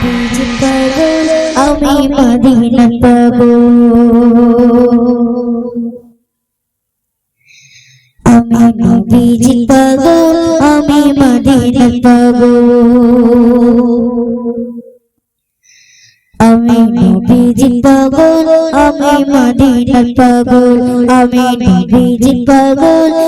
আমি মদিনা পাগল আমি নবীজি পাগল আমি মদিনা পাগল আমি নবীজি পাগল আমি মদিনা পাগল আমি নবীজি পাগল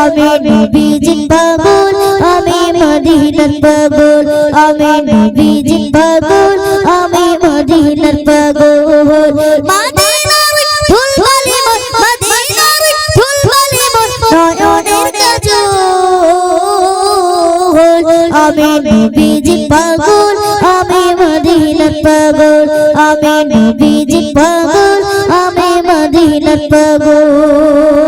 আমি নবীজি পাগল আমি মদিনার পাগল আমি নবীজি পাগল আমি মদিনার পাগল। মদিনার ফুলবালি মন মদিনার ফুলবালি মন নয়নের কাজল আমি নবীজি পাগল আমি মদিনার পাগল আমি নবীজি পাগল আমি মদিনার পাগল।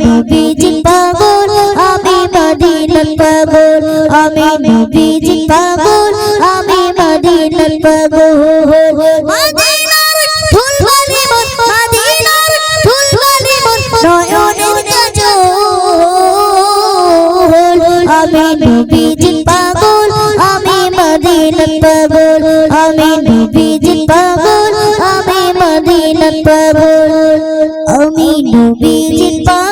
নবীজি পাগল, আমি মদিনার পাগল, আমি নবীজি পাগল, আমি মদিনার পাগল। মদিনার ফুলবালি মন, মদিনার ফুলবালি মন, নয়নের কাজল। আমি নবীজি পাগল, আমি মদিনার পাগল, আমি নবীজি পাগল, আমি মদিনার পাগল। আমি নবীজি পাগল।